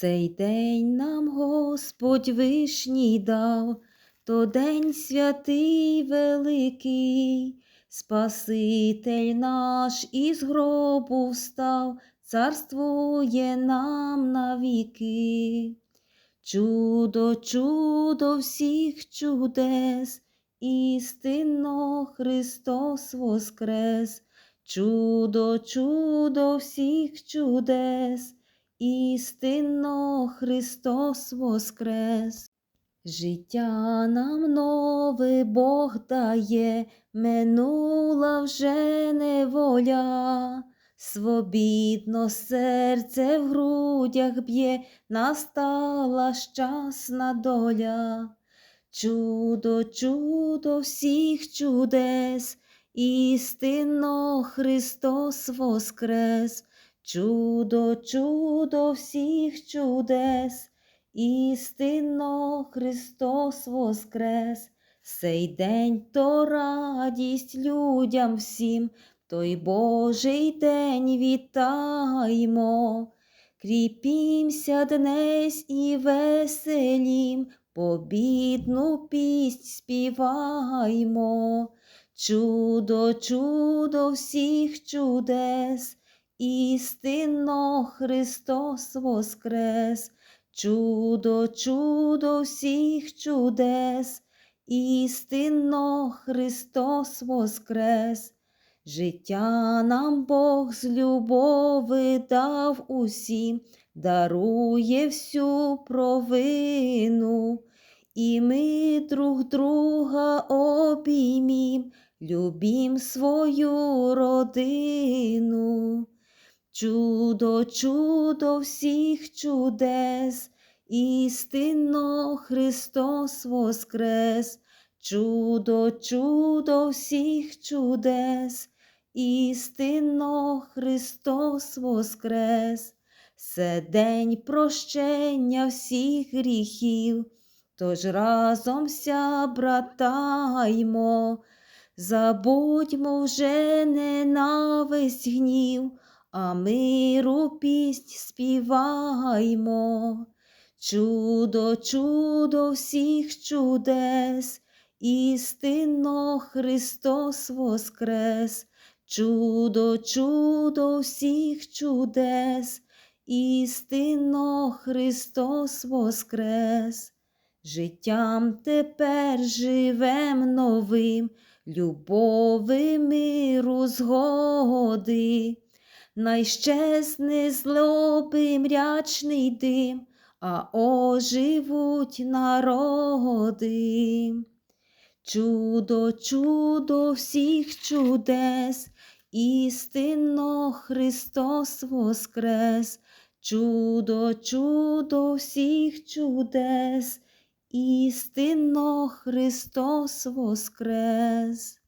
Сей день нам Господь вишній дав, то день святий великий, Спаситель наш із гробу встав, царствує нам навіки. Чудо, чудо всіх чудес, істинно Христос воскрес, чудо, чудо всіх чудес, істинно Христос воскрес. Життя нам нове Бог дає, минула вже неволя, свобідно серце в грудях б'є, настала щасна доля. Чудо, чудо всіх чудес, істинно Христос воскрес, чудо, чудо всіх чудес, істинно Христос воскрес, сей день то радість людям всім, той Божий день вітаймо, кріпімся днесь і веселім, побідну піснь співаймо. Чудо, чудо всіх чудес, істинно Христос воскрес, чудо, чудо всіх чудес, істинно Христос воскрес. Життя нам Бог з любови дав усім, дарує всю провину, і ми друг друга обіймім, любім свою родину. Чудо, чудо всіх чудес, істинно Христос воскрес, чудо, чудо всіх чудес, істинно Христос воскрес, це день прощення всіх гріхів, тож разом ся братаймо, забудьмо вже ненависть гнів, а миру піснь співаймо. Чудо, чудо всіх чудес, істинно Христос воскрес, чудо, чудо всіх чудес, істинно Христос воскрес. Життям тепер живем новим, любови миру згоди, найщезне злоби мрячний дим, а оживуть народи. Чудо, чудо всіх чудес, істинно Христос воскрес, чудо, чудо всіх чудес, істинно Христос воскрес.